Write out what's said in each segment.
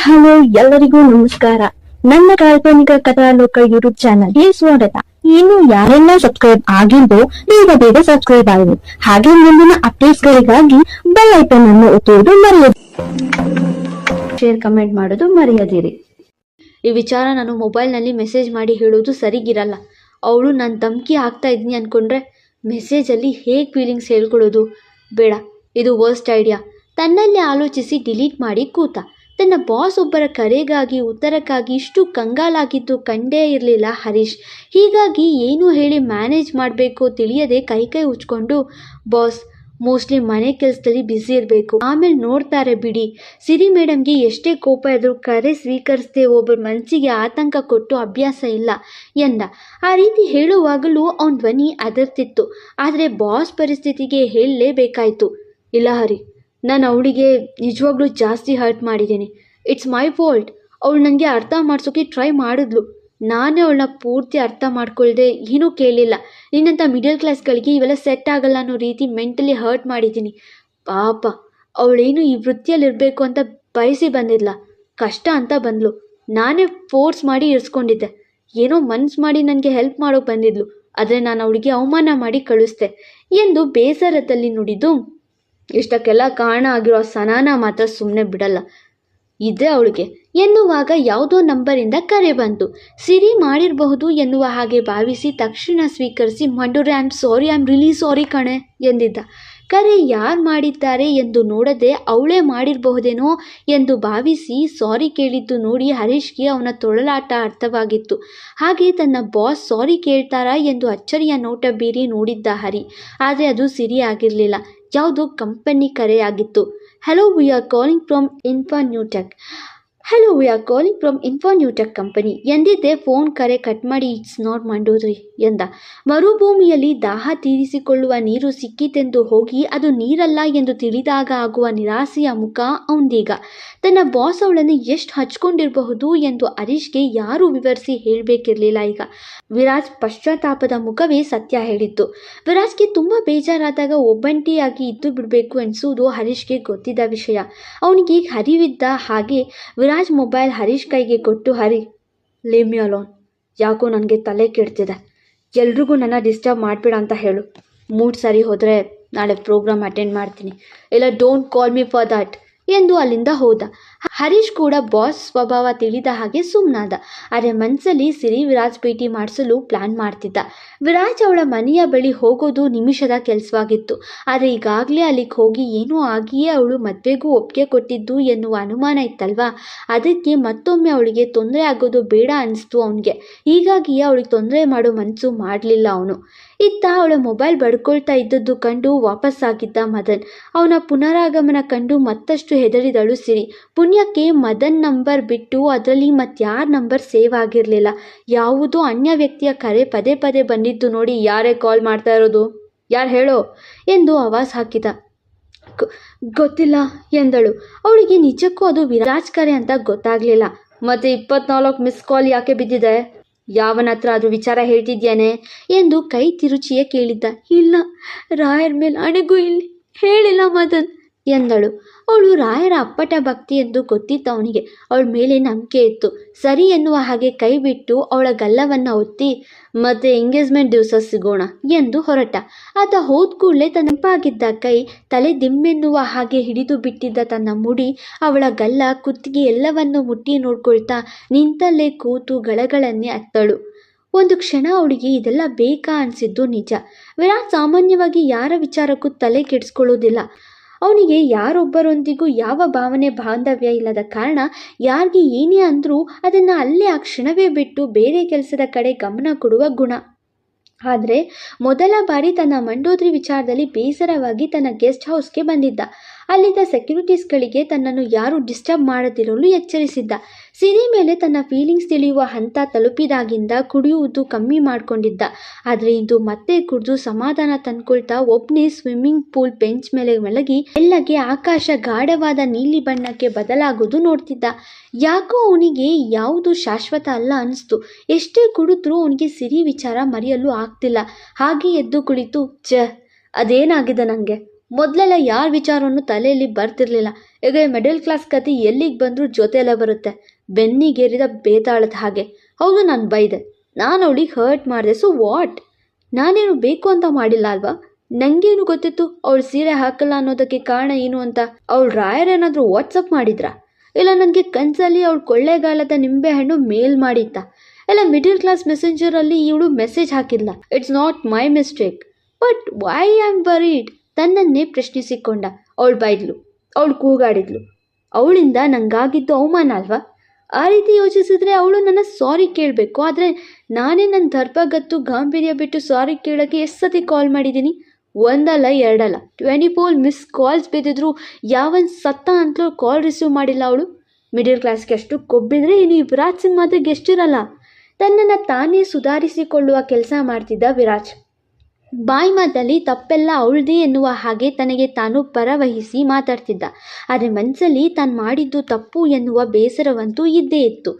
Hello, ಎಲ್ಲರಿಗೂ ನಮಸ್ಕಾರ. ನನ್ನ ಕಾಲ್ಪನಿಕ ಕಥಾಲೋಕ ಯೂಟ್ಯೂಬ್ ಚಾನಲ್ಗೆ ಸ್ವಾಗತ. ಇನ್ನು ಯಾರೆಲ್ಲ ಸಬ್ಸ್ಕ್ರೈಬ್ ಆಗಿದ್ದೋ ಬೇಗ ಬೇಗ ಸಬ್ಸ್ಕ್ರೈಬ್ ಆಗಿ ಹಾಗೆ ಮುಂದಿನ ಅಪ್ಡೇಟ್ಸ್ ಗಳಿಗಾಗಿ ಬೆಲ್ ಐಕನ್ ಅನ್ನು ಒತ್ತುವುದು ಮರೆಯದು. ಶೇರ್ ಕಮೆಂಟ್ ಮಾಡೋದು ಮರೆಯದಿರಿ. ಈ ವಿಚಾರ ನಾನು ಮೊಬೈಲ್ನಲ್ಲಿ ಮೆಸೇಜ್ ಮಾಡಿ ಹೇಳೋದು ಸರಿಗಿರಲ್ಲ. ಅವಳು ನಾನು ಧಮ್ಕಿ ಹಾಕ್ತಾ ಇದ್ದೀನಿ ಅನ್ಕೊಂಡ್ರೆ ಮೆಸೇಜಲ್ಲಿ ಹೇಗೆ ಫೀಲಿಂಗ್ಸ್ ಹೇಳ್ಕೊಳ್ಳೋದು? ಬೇಡ, ಇದು ವರ್ಸ್ಟ್ ಐಡಿಯಾ ತನ್ನಲ್ಲಿ ಆಲೋಚಿಸಿ ಡಿಲೀಟ್ ಮಾಡಿ ಕೂತ. ತನ್ನ ಬಾಸ್ ಒಬ್ಬರ ಕರೆಗಾಗಿ, ಉತ್ತರಕ್ಕಾಗಿ ಇಷ್ಟು ಕಂಗಾಲಾಗಿದ್ದು ಕಂಡೇ ಇರಲಿಲ್ಲ ಹರೀಶ್. ಹೀಗಾಗಿ ಏನು ಹೇಳಿ ಮ್ಯಾನೇಜ್ ಮಾಡಬೇಕು ತಿಳಿಯದೆ ಕೈ ಕೈ ಉಚ್ಕೊಂಡು ಬಾಸ್ ಮೋಸ್ಟ್ಲಿ ಮನೆ ಕೆಲಸದಲ್ಲಿ ಬ್ಯುಸಿ ಇರಬೇಕು. ಆಮೇಲೆ ನೋಡ್ತಾರೆ ಬಿಡಿ. ಸಿರಿ ಮೇಡಮ್ಗೆ ಎಷ್ಟೇ ಕೋಪ ಇದ್ರೂ ಕರೆ ಸ್ವೀಕರಿಸದೆ ಒಬ್ಬರ ಮನಸ್ಸಿಗೆ ಆತಂಕ ಕೊಟ್ಟು ಅಭ್ಯಾಸ ಇಲ್ಲ ಎಂದ. ಆ ರೀತಿ ಹೇಳುವಾಗಲೂ ಅವನ ಧ್ವನಿ ಅದರ್ತಿತ್ತು. ಆದರೆ ಬಾಸ್ ಪರಿಸ್ಥಿತಿಗೆ ಹೇಳಲೇಬೇಕಾಯಿತು. ಇಲ್ಲ ಹರಿ ನಾನು ಅವಳಿಗೆ ನಿಜವಾಗ್ಲೂ ಜಾಸ್ತಿ ಹರ್ಟ್ ಮಾಡಿದ್ದೀನಿ. ಇಟ್ಸ್ ಮೈ ಫಾಲ್ಟ್ ಅವಳು ನನಗೆ ಅರ್ಥ ಮಾಡಿಸೋಕೆ ಟ್ರೈ ಮಾಡಿದ್ಲು. ನಾನೇ ಅವಳನ್ನ ಪೂರ್ತಿ ಅರ್ಥ ಮಾಡ್ಕೊಳ್ದೆ ಏನೂ ಕೇಳಿಲ್ಲ. ನಿನ್ನಂಥ ಮಿಡಲ್ ಕ್ಲಾಸ್ಗಳಿಗೆ ಇವೆಲ್ಲ ಸೆಟ್ ಆಗಲ್ಲ ಅನ್ನೋ ರೀತಿ ಮೆಂಟಲಿ ಹರ್ಟ್ ಮಾಡಿದ್ದೀನಿ. ಪಾಪ, ಅವಳೇನು ಈ ವೃತ್ತಿಯಲ್ಲಿರಬೇಕು ಅಂತ ಬಯಸಿ ಬಂದಿಲ್ಲ ಕಷ್ಟ ಅಂತ ಬಂದ್ಲು. ನಾನೇ ಫೋರ್ಸ್ ಮಾಡಿ ಇರಿಸ್ಕೊಂಡಿದ್ದೆ. ಏನೋ ಮನ್ಸು ಮಾಡಿ ನನಗೆ ಹೆಲ್ಪ್ ಮಾಡೋಕೆ ಬಂದಿದ್ಲು. ಆದರೆ ನಾನು ಅವಳಿಗೆ ಅವಮಾನ ಮಾಡಿ ಕಳಿಸ್ದೆ. ಎಂದು ಬೇಸರದಲ್ಲಿ ನುಡಿದು ಇಷ್ಟಕ್ಕೆಲ್ಲ ಕಾರಣ ಆಗಿರೋ ಸನಾನ ಮಾತ್ರ ಸುಮ್ಮನೆ ಬಿಡಲ್ಲ. ಇದೆ ಅವಳಿಗೆ, ಎನ್ನುವಾಗ ಯಾವುದೋ ನಂಬರಿಂದ ಕರೆ ಬಂತು. ಸಿರಿ ಮಾಡಿರಬಹುದು ಎನ್ನುವ ಹಾಗೆ ಭಾವಿಸಿ ತಕ್ಷಣ ಸ್ವೀಕರಿಸಿ, ಮಂಡೂರೆ am sorry am really sorry ಕಣೆ, ಎಂದಿದ್ದ. ಕರೆ ಯಾರು ಮಾಡಿದ್ದಾರೆ ಎಂದು ನೋಡದೆ ಅವಳೇ ಮಾಡಿರಬಹುದೇನೋ ಎಂದು ಭಾವಿಸಿ ಸಾರಿ ಕೇಳಿದ್ದು ನೋಡಿ ಹರೀಶ್ಗೆ ಅವನ ತೊಳಲಾಟ ಅರ್ಥವಾಗಿತ್ತು. ಹಾಗೆ ತನ್ನ ಬಾಸ್ ಸಾರಿ ಕೇಳ್ತಾರಾ ಎಂದು ಅಚ್ಚರಿಯ ನೋಟ ಬೀರಿ ನೋಡಿದ್ದ ಹರಿ. ಆದರೆ ಅದು ಸಿರಿ ಆಗಿರಲಿಲ್ಲ. ಯಾವುದೋ company ಕರೆಯಾಗಿತ್ತು. Hello we are calling from Infanutech hello we are calling from Infanutech company ಎಂದಿದ್ದೆ phone ಕರೆ ಕಟ್ ಮಾಡಿ ಇಟ್ಸ್ ನಾಟ್ ಮಾಡೋದ್ರಿ ಎಂದ. ಮರುಭೂಮಿಯಲ್ಲಿ ದಾಹ ತೀರಿಸಿಕೊಳ್ಳುವ ನೀರು ಸಿಕ್ಕಿತೆಂದು ಹೋಗಿ ಅದು ನೀರಲ್ಲ ಎಂದು ತಿಳಿದಾಗ ಆಗುವ ನಿರಾಸೆಯ ಮುಖ ಅವಂದೀಗ ತನ್ನ ಬಾಸ್ ಅವಳನ್ನು ಎಷ್ಟು ಹಚ್ಕೊಂಡಿರಬಹುದು ಎಂದು ಹರೀಶ್ಗೆ ಯಾರೂ ವಿವರಿಸಿ ಹೇಳಬೇಕಿರಲಿಲ್ಲ ಈಗ. ವಿರಾಜ್ ಪಶ್ಚಾತ್ತಾಪದ ಮುಖವೇ ಸತ್ಯ ಹೇಳಿತ್ತು ವಿರಾಜ್ಗೆ ತುಂಬ ಬೇಜಾರಾದಾಗ ಒಬ್ಬಂಟಿಯಾಗಿ ಇದ್ದು ಬಿಡಬೇಕು ಎನಿಸುವುದು ಹರೀಶ್ಗೆ ಗೊತ್ತಿದ್ದ ವಿಷಯ. ಅವನಿಗೆ ಹರಿವಿದ್ದ ಹಾಗೆ ವಿರಾಜ್ ಮೊಬೈಲ್ ಹರೀಶ್ ಕೈಗೆ ಕೊಟ್ಟು ಹರಿ ಲೇಮಿ ಅಲೋನ್ ಯಾಕೋ ನನಗೆ ತಲೆ ಕೆಡ್ತಿದೆ. ಎಲ್ರಿಗೂ ನನ್ನ ಡಿಸ್ಟರ್ಬ್ ಮಾಡಬೇಡ ಅಂತ ಹೇಳು. ಮೂಡ್ ಸರಿ ಹೋದರೆ ನಾಳೆ ಪ್ರೋಗ್ರಾಮ್ ಅಟೆಂಡ್ ಮಾಡ್ತೀನಿ. ಇಲ್ಲ don't call me for that ಎಂದು ಅಲ್ಲಿಂದ ಹೋದ. ಹರೀಶ್ ಕೂಡ ಬಾಸ್ ಸ್ವಭಾವ ತಿಳಿದ ಹಾಗೆ ಸುಮ್ಮನಾದ ಆದರೆ ಮನಸ್ಸಲ್ಲಿ ಸಿರಿ ವಿರಾಜ್ ಭೇಟಿ ಮಾಡಿಸಲು ಪ್ಲಾನ್ ಮಾಡ್ತಿದ್ದ. ವಿರಾಜ್ ಅವಳ ಮನೆಯ ಬಳಿ ಹೋಗೋದು ನಿಮಿಷದ ಕೆಲಸವಾಗಿತ್ತು. ಆದರೆ ಈಗಾಗಲೇ ಅಲ್ಲಿಗೆ ಹೋಗಿ ಏನೂ ಆಗಿಯೇ ಅವಳು ಮದುವೆಗೂ ಒಪ್ಪಿಗೆ ಕೊಟ್ಟಿದ್ದು ಎನ್ನುವ ಅನುಮಾನ ಇತ್ತಲ್ವಾ? ಅದಕ್ಕೆ ಮತ್ತೊಮ್ಮೆ ಅವಳಿಗೆ ತೊಂದರೆ ಆಗೋದು ಬೇಡ ಅನಿಸ್ತು ಅವನಿಗೆ. ಹೀಗಾಗಿಯೇ ಅವಳಿಗೆ ತೊಂದರೆ ಮಾಡೋ ಮನಸ್ಸು ಮಾಡಲಿಲ್ಲ ಅವನು. ಇತ್ತ ಅವಳ ಮೊಬೈಲ್ ಬಡ್ಕೊಳ್ತಾ ಇದ್ದದ್ದು ಕಂಡು ವಾಪಸ್ಸಾಗಿದ್ದ ಮದನ್. ಅವನ ಪುನರಾಗಮನ ಕಂಡು ಮತ್ತಷ್ಟು ಹೆದರಿದಳು ಸಿರಿ. ಪುಣ್ಯಕ್ಕೆ ಮದನ್ ನಂಬರ್ ಬಿಟ್ಟು ಅದರಲ್ಲಿ ಮತ್ತಾರ ನಂಬರ್ ಸೇವ್ ಆಗಿರಲಿಲ್ಲ. ಯಾವುದೋ ಅನ್ಯ ವ್ಯಕ್ತಿಯ ಕರೆ ಪದೇ ಪದೇ ಬಂದಿದ್ದು ನೋಡಿ ಯಾರೇ ಕಾಲ್ ಮಾಡ್ತಾ ಇರೋದು? ಯಾರು ಹೇಳೋ? ಎಂದು ಆವಾಜ್ ಹಾಕಿದ. ಗೊತ್ತಿಲ್ಲ, ಎಂದಳು. ಅವಳಿಗೆ ನಿಜಕ್ಕೂ ಅದು ವಿರಾಜ್ ಕರೆ ಅಂತ ಗೊತ್ತಾಗ್ಲಿಲ್ಲ. ಮತ್ತೆ ಇಪ್ಪತ್ನಾಲ್ಕು ಮಿಸ್ ಕಾಲ್ ಯಾಕೆ ಬಿದ್ದಿದೆ? ಯಾವನ ಹತ್ರ ಅದು ವಿಚಾರ ಹೇಳ್ತಿದ್ಯಾನೆ ಎಂದು ಕೈ ತಿರುಚಿಯೇ ಕೇಳಿದ್ದ. ಇಲ್ಲ, ರಾಯರ್ ಮೇಲೆ ಅಣೆಗೂ ಇಲ್ಲಿ ಹೇಳಿಲ್ಲ ಮದನ್. ಎಂದಳು. ಅವಳು ರಾಯರ ಅಪ್ಪಟ ಭಕ್ತಿ ಎಂದು ಗೊತ್ತಿತ್ತು ಅವನಿಗೆ. ಅವಳ ಮೇಲೆ ನಂಬಿಕೆ ಇತ್ತು. ಸರಿ ಎನ್ನುವ ಹಾಗೆ ಕೈ ಬಿಟ್ಟು ಅವಳ ಗಲ್ಲವನ್ನು ಒತ್ತಿ, ಮತ್ತೆ ಎಂಗೇಜ್ಮೆಂಟ್ ದಿವಸ ಸಿಗೋಣ ಎಂದು ಹೊರಟ. ಆತ ಹೋದ ಕೂಡಲೇ ತನ್ನಪ್ಪಾಗಿದ್ದ ಕೈ, ತಲೆ ದಿಮ್ಮೆನ್ನುವ ಹಾಗೆ ಹಿಡಿದು ಬಿಟ್ಟಿದ್ದ ತನ್ನ ಮುಡಿ, ಅವಳ ಗಲ್ಲ, ಕುತ್ತಿಗೆ ಎಲ್ಲವನ್ನು ಮುಟ್ಟಿ ನೋಡ್ಕೊಳ್ತಾ ನಿಂತಲ್ಲೇ ಕೂತು ಗಳಗಳನ್ನೇ ಅತ್ತಳು. ಒಂದು ಕ್ಷಣ ಅವಳಿಗೆ ಇದೆಲ್ಲ ಬೇಕಾ ಅನಿಸಿದ್ದು ನಿಜ. ವಿರಾಟ್ ಸಾಮಾನ್ಯವಾಗಿ ಯಾರ ವಿಚಾರಕ್ಕೂ ತಲೆ ಕೆಡಿಸ್ಕೊಳ್ಳೋದಿಲ್ಲ. ಅವನಿಗೆ ಯಾರೊಬ್ಬರೊಂದಿಗೂ ಯಾವ ಭಾವನೆ, ಬಾಂಧವ್ಯ ಇಲ್ಲದ ಕಾರಣ ಯಾರಿಗೆ ಏನೇ ಅಂದರೂ ಅದನ್ನು ಅಲ್ಲೇ ಆ ಕ್ಷಣವೇ ಬಿಟ್ಟು ಬೇರೆ ಕೆಲಸದ ಕಡೆ ಗಮನ ಕೊಡುವ ಗುಣ. ಆದರೆ ಮೊದಲ ಬಾರಿ ತನ್ನ ಮಂಡೋದ್ರಿ ವಿಚಾರದಲ್ಲಿ ಬೇಸರವಾಗಿ ತನ್ನ ಗೆಸ್ಟ್ ಹೌಸ್ಗೆ ಬಂದಿದ್ದ. ಅಲ್ಲಿದ್ದ ಸೆಕ್ಯೂರಿಟೀಸ್ಗಳಿಗೆ ತನ್ನನ್ನು ಯಾರು ಡಿಸ್ಟರ್ಬ್ ಮಾಡದಿರಲು ಎಚ್ಚರಿಸಿದ್ದ. ಸಿರಿ ಮೇಲೆ ತನ್ನ ಫೀಲಿಂಗ್ಸ್ ತಿಳಿಯುವ ಹಂತ ತಲುಪಿದಾಗಿಂದ ಕುಡಿಯುವುದು ಕಮ್ಮಿ ಮಾಡಿಕೊಂಡಿದ್ದ. ಆದರೆ ಇಂದು ಮತ್ತೆ ಕುಡಿದು ಸಮಾಧಾನ ತಂದ್ಕೊಳ್ತಾ ಒಬ್ಬನೇ ಸ್ವಿಮ್ಮಿಂಗ್ ಪೂಲ್ ಬೆಂಚ್ ಮೇಲೆ ಮಲಗಿ ಎಲ್ಲಗೆ ಆಕಾಶ ಗಾಢವಾದ ನೀಲಿ ಬಣ್ಣಕ್ಕೆ ಬದಲಾಗೋದು ನೋಡ್ತಿದ್ದ. ಯಾಕೋ ಅವನಿಗೆ ಯಾವುದು ಶಾಶ್ವತ ಅಲ್ಲ ಅನಿಸ್ತು. ಎಷ್ಟೇ ಕುಡಿದ್ರೂ ಅವನಿಗೆ ಸಿರಿ ವಿಚಾರ ಮರೆಯಲು ಆಗ್ತಿಲ್ಲ. ಹಾಗೆ ಎದ್ದು ಕುಳಿತು ಚ ಅದೇನಾಗಿದೆ ನನಗೆ ಮೊದಲೆಲ್ಲ ಯಾರ ವಿಚಾರವನ್ನು ತಲೆಯಲ್ಲಿ ಬರ್ತಿರ್ಲಿಲ್ಲ. ಈಗ ಮಿಡಲ್ ಕ್ಲಾಸ್ ಕತೆ ಎಲ್ಲಿಗೆ ಬಂದರೂ ಜೊತೆಯಲ್ಲೇ ಬರುತ್ತೆ. ಬೆನ್ನಿಗೇರಿದ ಬೇತಾಳದ ಹಾಗೆ. ಹೌದು, ನಾನು ಬೈದೆ. ನಾನು ಅವಳಿಗೆ ಹರ್ಟ್ ಮಾಡಿದೆ. ಸೊ ವಾಟ್ ನಾನೇನು ಬೇಕು ಅಂತ ಮಾಡಿಲ್ಲ ಅಲ್ವಾ? ನಂಗೇನು ಗೊತ್ತಿತ್ತು? ಅವಳು ಸೀರೆ ಹಾಕಲ್ಲ ಅನ್ನೋದಕ್ಕೆ ಕಾರಣ ಏನು ಅಂತ? ಅವಳು ರಾಯರೇನಾದರೂ ವಾಟ್ಸಪ್ ಮಾಡಿದ್ರಾ? ಇಲ್ಲ, ನನಗೆ ಕನಸಲ್ಲಿ ಅವಳು ಕೊಳ್ಳೆಗಾಲದ ನಿಂಬೆಹಣ್ಣು ಮೇಲ್ ಮಾಡಿತ್ತ? ಇಲ್ಲ ಮಿಡಿಲ್ ಕ್ಲಾಸ್ ಮೆಸೆಂಜರಲ್ಲಿ ಇವಳು ಮೆಸೇಜ್ ಹಾಕಿಲ್ಲ it's not my mistake but why I am worried ತನ್ನನ್ನೇ ಪ್ರಶ್ನಿಸಿಕೊಂಡ. ಅವಳು ಬೈದ್ಲು. ಅವಳು ಕೂಗಾಡಿದ್ಲು. ಅವಳಿಂದ ನಂಗಾಗಿದ್ದು ಅವಮಾನ ಅಲ್ವಾ? ಆ ರೀತಿ ಯೋಚಿಸಿದ್ರೆ ಅವಳು ನನ್ನ ಸಾರಿ ಕೇಳಬೇಕು. ಆದರೆ ನಾನೇ ನನ್ನ ದರ್ಭಗತ್ತು ಗಾಂಭೀರ್ಯ ಬಿಟ್ಟು ಸಾರಿ ಕೇಳೋಕ್ಕೆ ಎಷ್ಟು ಸತಿ ಕಾಲ್ ಮಾಡಿದ್ದೀನಿ? ಒಂದಲ್ಲ, ಎರಡಲ್ಲ. ಟ್ವೆಂಟಿ ಫೋರ್ ಮಿಸ್ ಕಾಲ್ಸ್ ಬಿದ್ದಿದ್ರು ಯಾವನ್ ಸತ್ತ ಅಂತಲೂ ಕಾಲ್ ರಿಸೀವ್ ಮಾಡಿಲ್ಲ ಅವಳು. ಮಿಡಲ್ ಕ್ಲಾಸ್ಗೆ ಅಷ್ಟು ಕೊಬ್ಬಿದ್ರೆ ಇನ್ನು ಈ ವಿರಾಟ್ ಸಿಂಗ್ ಗೆಸ್ಟ್ ಇರಲ್ಲ. ತನ್ನನ್ನು ತಾನೇ ಸುಧಾರಿಸಿಕೊಳ್ಳುವ ಕೆಲಸ ಮಾಡ್ತಿದ್ದ ವಿರಾಜ್ ಬಾಯಿ ಮಾತಲ್ಲಿ ತಪ್ಪೆಲ್ಲ ಅವಳದೇ ಎನ್ನುವ ಹಾಗೆ ತನಗೆ ತಾನು ಪರವಹಿಸಿ ಮಾತಾಡ್ತಿದ್ದ. ಆದರೆ ಮನಸ್ಸಲ್ಲಿ ತಾನು ಮಾಡಿದ್ದು ತಪ್ಪು ಎನ್ನುವ ಬೇಸರವಂತೂ ಇದ್ದೇ ಇತ್ತು.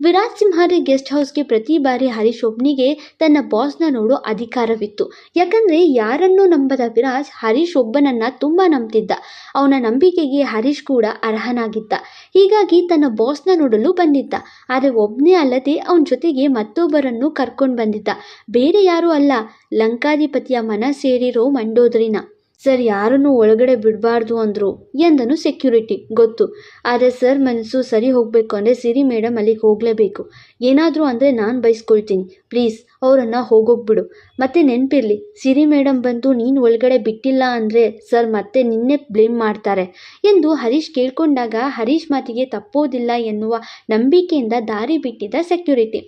ವಿರಾಜ್ ಸಿಂಹಾರಿ ಗೆಸ್ಟ್ ಹೌಸ್ಗೆ ಪ್ರತಿ ಬಾರಿ ಹರೀಶ್ ಒಬ್ಬನಿಗೆ ತನ್ನ ಬಾಸ್ನ ನೋಡೋ ಅಧಿಕಾರವಿತ್ತು. ಯಾಕಂದರೆ ಯಾರನ್ನೂ ನಂಬದ ವಿರಾಜ್ ಹರೀಶ್ ಒಬ್ಬನನ್ನು ತುಂಬ ನಂಬ್ತಿದ್ದ. ಅವನ ನಂಬಿಕೆಗೆ ಹರೀಶ್ ಕೂಡ ಅರ್ಹನಾಗಿದ್ದ. ಹೀಗಾಗಿ ತನ್ನ ಬಾಸ್ನ ನೋಡಲು ಬಂದಿದ್ದ. ಆದರೆ ಒಬ್ಬನೇ ಅಲ್ಲದೆ ಅವನ ಜೊತೆಗೆ ಮತ್ತೊಬ್ಬರನ್ನು ಕರ್ಕೊಂಡು ಬಂದಿದ್ದ. ಬೇರೆ ಯಾರೂ ಅಲ್ಲ. ಲಂಕಾಧಿಪತಿಯ ಮನ ಸೇರಿರೋ ಮಂಡೋದರಿನ. ಸರ್, ಯಾರನ್ನೂ ಒಳಗಡೆ ಬಿಡಬಾರ್ದು ಅಂದರು ಎಂದನು ಸೆಕ್ಯೂರಿಟಿ ಗೊತ್ತು. ಆದರೆ ಸರ್ ಮನಸ್ಸು ಸರಿ ಹೋಗಬೇಕು ಅಂದರೆ ಸಿರಿ ಮೇಡಮ್ ಅಲ್ಲಿಗೆ ಹೋಗಲೇಬೇಕು. ಏನಾದರೂ ಅಂದರೆ ನಾನು ಬಯಸ್ಕೊಳ್ತೀನಿ ಪ್ಲೀಸ್, ಅವರನ್ನು ಹೋಗೋಗ್ಬಿಡು. ಮತ್ತೆ ನೆನಪಿರಲಿ, ಸಿರಿ ಮೇಡಮ್ ಬಂದು ನೀನು ಒಳಗಡೆ ಬಿಟ್ಟಿಲ್ಲ ಅಂದರೆ ಸರ್ ಮತ್ತೆ ನಿನ್ನೆ ಬ್ಲೇಮ್ ಮಾಡ್ತಾರೆ ಎಂದು ಹರೀಶ್ ಕೇಳಿಕೊಂಡಾಗ ಹರೀಶ್ ಮಾತಿಗೆ ತಪ್ಪೋದಿಲ್ಲ ಎನ್ನುವ ನಂಬಿಕೆಯಿಂದ ದಾರಿ ಬಿಟ್ಟಿದ್ದ ಸೆಕ್ಯೂರಿಟಿ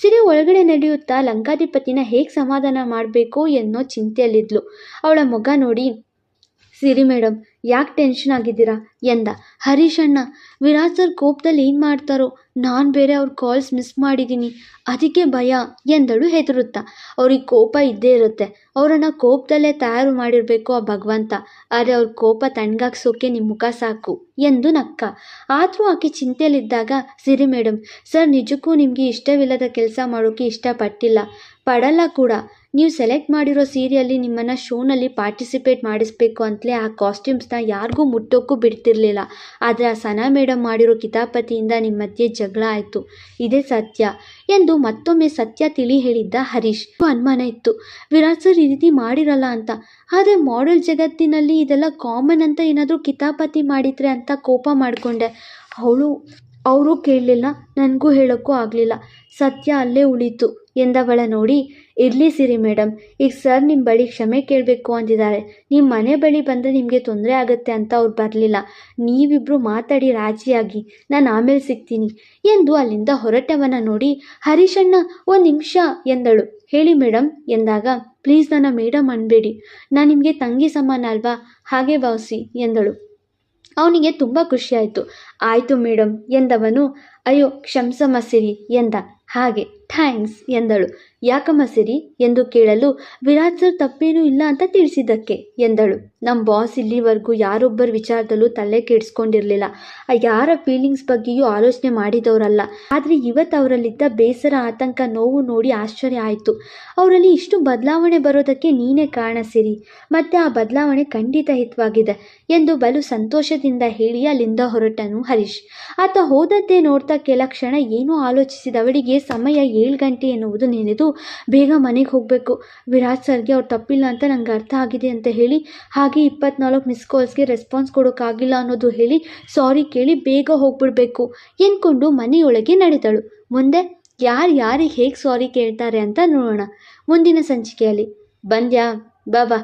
ಸಿರಿ ಒಳಗಡೆ ನಡೆಯುತ್ತಾ ಲಂಕಾಧಿಪತಿನ ಹೇಗೆ ಸಮಾಧಾನ ಮಾಡಬೇಕು ಎನ್ನೋ ಚಿಂತೆಯಲ್ಲಿದ್ಲು. ಅವಳ ಮೊಗ ನೋಡಿ ಸಿರಿ ಮೇಡಮ್ ಯಾಕೆ ಟೆನ್ಷನ್ ಆಗಿದ್ದೀರಾ? ಎಂದ. ಹರೀಶಣ್ಣ ವಿರಾಟ್ ಸರ್ ಕೋಪದಲ್ಲಿ ಏನು ಮಾಡ್ತಾರೋ? ನಾನು ಬೇರೆ ಅವ್ರ ಕಾಲ್ಸ್ ಮಿಸ್ ಮಾಡಿದ್ದೀನಿ ಅದಕ್ಕೆ ಭಯ ಎಂದಳು ಹೆದರುತ್ತಾ. ಅವ್ರಿಗೆ ಕೋಪ ಇದ್ದೇ ಇರುತ್ತೆ. ಅವರನ್ನು ಕೋಪದಲ್ಲೇ ತಯಾರು ಮಾಡಿರಬೇಕು ಆ ಭಗವಂತ. ಆದರೆ ಅವ್ರ ಕೋಪ ತಣ್ಣಗಾಗ್ಸೋಕೆ ನಿಮ್ಮ ಮುಖ ಸಾಕು ಎಂದು ನಕ್ಕ. ಆದರೂ ಆಕೆ ಚಿಂತೆಯಲ್ಲಿದ್ದಾಗ, ಸಿರಿ ಮೇಡಮ್ ಸರ್ ನಿಜಕ್ಕೂ ನಿಮಗೆ ಇಷ್ಟವಿಲ್ಲದ ಕೆಲಸ ಮಾಡೋಕ್ಕೆ ಇಷ್ಟಪಟ್ಟಿಲ್ಲ. ಪಡಲ್ಲ ಕೂಡ. ನೀವು ಸೆಲೆಕ್ಟ್ ಮಾಡಿರೋ ಸೀರಿಯಲ್ಲಿ ನಿಮ್ಮನ್ನು ಶೋನಲ್ಲಿ ಪಾರ್ಟಿಸಿಪೇಟ್ ಮಾಡಿಸ್ಬೇಕು ಅಂತಲೇ ಆ ಕಾಸ್ಟ್ಯೂಮ್ಸ್ನ ಯಾರಿಗೂ ಮುಟ್ಟೋಕ್ಕೂ ಬಿಡ್ತಿರ್ಲಿಲ್ಲ. ಆದರೆ ಆ ಸನಾ ಮೇಡಮ್ ಮಾಡಿರೋ ಕಿತಾಪತಿಯಿಂದ ನಿಮ್ಮ ಮಧ್ಯೆ ಜಗಳ ಆಯಿತು. ಇದೇ ಸತ್ಯ ಎಂದು ಮತ್ತೊಮ್ಮೆ ಸತ್ಯ ತಿಳಿ ಹೇಳಿದ್ದ ಹರೀಶ್. ಅನುಮಾನ ಇತ್ತು. ವಿರಾಟ್ ಸರ್ ಈ ರೀತಿ ಮಾಡಿರಲ್ಲ ಅಂತ. ಆದರೆ ಮಾಡೆಲ್ ಜಗತ್ತಿನಲ್ಲಿ ಇದೆಲ್ಲ ಕಾಮನ್ ಅಂತ ಏನಾದರೂ ಕಿತಾಪತಿ ಮಾಡಿದರೆ ಅಂತ ಕೋಪ ಮಾಡಿಕೊಂಡೆ. ಅವಳು, ಅವರು ಕೇಳಲಿಲ್ಲ. ನನಗೂ ಹೇಳೋಕ್ಕೂ ಆಗಲಿಲ್ಲ. ಸತ್ಯ ಅಲ್ಲೇ ಉಳೀತು. ಎಂದವಳ ನೋಡಿ, ಇರಲಿ ಸಿರಿ ಮೇಡಮ್ ಈಗ ಸರ್ ನಿಮ್ಮ ಬಳಿ ಕ್ಷಮೆ ಕೇಳಬೇಕು ಅಂದಿದ್ದಾರೆ. ನಿಮ್ಮ ಮನೆ ಬಳಿ ಬಂದರೆ ನಿಮಗೆ ತೊಂದರೆ ಆಗುತ್ತೆ ಅಂತ ಅವ್ರು ಬರಲಿಲ್ಲ. ನೀವಿಬ್ಬರು ಮಾತಾಡಿ ರಾಜಿಯಾಗಿ, ನಾನು ಆಮೇಲೆ ಸಿಗ್ತೀನಿ ಎಂದು ಅಲ್ಲಿಂದ ಹೊರಟವನ ನೋಡಿ, ಹರೀಶಣ್ಣ, ಒಂದು ನಿಮಿಷ ಎಂದಳು. ಹೇಳಿ ಮೇಡಮ್ ಎಂದಾಗ, ಪ್ಲೀಸ್ ನನ್ನ ಮೇಡಮ್ ಅನ್ಬೇಡಿ, ನಾನು ನಿಮಗೆ ತಂಗಿ ಸಮಾನ ಅಲ್ವಾ? ಹಾಗೆ ಭಾವಿಸಿ ಎಂದಳು. ಅವನಿಗೆ ತುಂಬ ಖುಷಿಯಾಯಿತು. ಆಯಿತು ಮೇಡಮ್ ಎಂದವನು, ಅಯ್ಯೋ, ಕ್ಷಮಸಮ ಸಿರಿ ಎಂದ. ಹಾಗೆ. ಥ್ಯಾಂಕ್ಸ್ ಎಂದಳು. ಯಾಕಮ್ಮ ಸಿರಿ ಎಂದು ಕೇಳಲು ವಿರಾಟ್ ಸರ್ ತಪ್ಪೇನೂ ಇಲ್ಲ ಅಂತ ತಿಳಿಸಿದ್ದಕ್ಕೆ ಎಂದಳು. ನಮ್ಮ ಬಾಸ್ ಇಲ್ಲಿವರೆಗೂ ಯಾರೊಬ್ಬರ ವಿಚಾರದಲ್ಲೂ ತಲೆ ಕೆಡಿಸ್ಕೊಂಡಿರಲಿಲ್ಲ. ಯಾರ ಫೀಲಿಂಗ್ಸ್ ಬಗ್ಗೆಯೂ ಆಲೋಚನೆ ಮಾಡಿದವರಲ್ಲ. ಆದರೆ ಇವತ್ತು ಅವರಲ್ಲಿದ್ದ ಬೇಸರ, ಆತಂಕ, ನೋವು ನೋಡಿ ಆಶ್ಚರ್ಯ ಆಯಿತು. ಅವರಲ್ಲಿ ಇಷ್ಟು ಬದಲಾವಣೆ ಬರೋದಕ್ಕೆ ನೀನೇ ಕಾರಣ ಸಿರಿ. ಮತ್ತು ಆ ಬದಲಾವಣೆ ಖಂಡಿತ ಹಿತವಾಗಿದೆ ಎಂದು ಬಲು ಸಂತೋಷದಿಂದ ಹೇಳಿ ಅಲ್ಲಿಂದ ಹೊರಟನು ಹರೀಶ್. ಆತ ಹೋದದ್ದೇ ನೋಡ್ತಾ ಕೆಲ ಕ್ಷಣ ಏನೋ ಆಲೋಚಿಸಿದವಳಿಗೆ ಸಮಯ ಏಳು ಗಂಟೆ ಎನ್ನುವುದು ನೆನೆದು ಬೇಗ ಮನೆಗೆ ಹೋಗಬೇಕು. ವಿರಾಟ್ ಸರ್ಗೆ ಅವ್ರು ತಪ್ಪಿಲ್ಲ ಅಂತ ನಂಗೆ ಅರ್ಥ ಆಗಿದೆ ಅಂತ ಹೇಳಿ, ಹಾಗೆ ಇಪ್ಪತ್ನಾಲ್ಕು ಮಿಸ್ ಕಾಲ್ಸ್ಗೆ ರೆಸ್ಪಾನ್ಸ್ ಕೊಡೋಕ್ಕಾಗಿಲ್ಲ ಅನ್ನೋದು ಹೇಳಿ ಸಾರಿ ಕೇಳಿ ಬೇಗ ಹೋಗ್ಬಿಡ್ಬೇಕು. ಎಂದ್ಕೊಂಡು ಮನೆಯೊಳಗೆ ನಡೆದಳು. ಮುಂದೆ ಯಾರು ಯಾರಿಗೆ ಹೇಗೆ ಸಾರಿ ಕೇಳ್ತಾರೆ ಅಂತ ನೋಡೋಣ. ಮುಂದಿನ ಸಂಚಿಕೆಯಲ್ಲಿ, ಬಂದ್ಯಾ? ಬಾಬಾ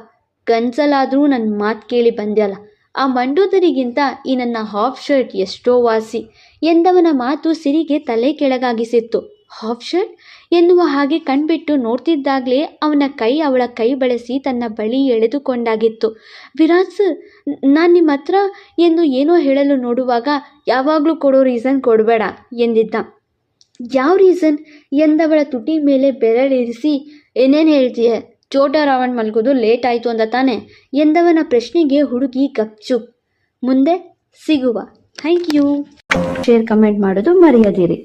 ಕನ್ಸಲಾದರೂ ನನ್ನ ಮಾತು ಕೇಳಿ ಬಂದ್ಯಲ್ಲ? ಆ ಮಂಡೋದರಿಗಿಂತ ಈ ನನ್ನ ಹಾಫ್ ಶರ್ಟ್ ಎಷ್ಟೋ ವಾಸಿ. ಎಂದವನ ಮಾತು ಸಿರಿಗೆ ತಲೆ ಕೆಳಗಾಗಿಸಿತ್ತು. ಶರ್ಟ್ ಎನ್ನುವ ಹಾಗೆ ಕಣ್ಬಿಟ್ಟು ನೋಡ್ತಿದ್ದಾಗಲೇ ಅವನ ಕೈ ಅವಳ ಕೈ ಬಳಸಿ ತನ್ನ ಬಳಿ ಎಳೆದುಕೊಂಡಾಗಿತ್ತು. ವಿರಾಜ್ ಸರ್, ನಾನು ನಿಮ್ಮ ಹತ್ರ ಎಂದು ಏನೋ ಹೇಳಲು ನೋಡುವಾಗ ಯಾವಾಗಲೂ ಕೊಡೋ ರೀಸನ್ ಕೊಡಬೇಡ ಎಂದಿದ್ದ. ಯಾವ ರೀಸನ್ ಎಂದವಳ ತುಟಿ ಮೇಲೆ ಬೆರಳಿರಿಸಿ ಏನೇನು ಹೇಳ್ತೀಯ? ಚೋಟ ರಾವಣ್ ಮಲ್ಗೋದು ಲೇಟ್ ಆಯಿತು ಅಂತ ತಾನೆ ಎಂದವನ ಪ್ರಶ್ನೆಗೆ ಹುಡುಗಿ ಗಪ್ಚುಪ್ ಮುಂದೆ ಸಿಗುವ. ಥ್ಯಾಂಕ್ ಯು ಶೇರ್ ಕಮೆಂಟ್ ಮಾಡೋದು ಮರೆಯದಿರಿ.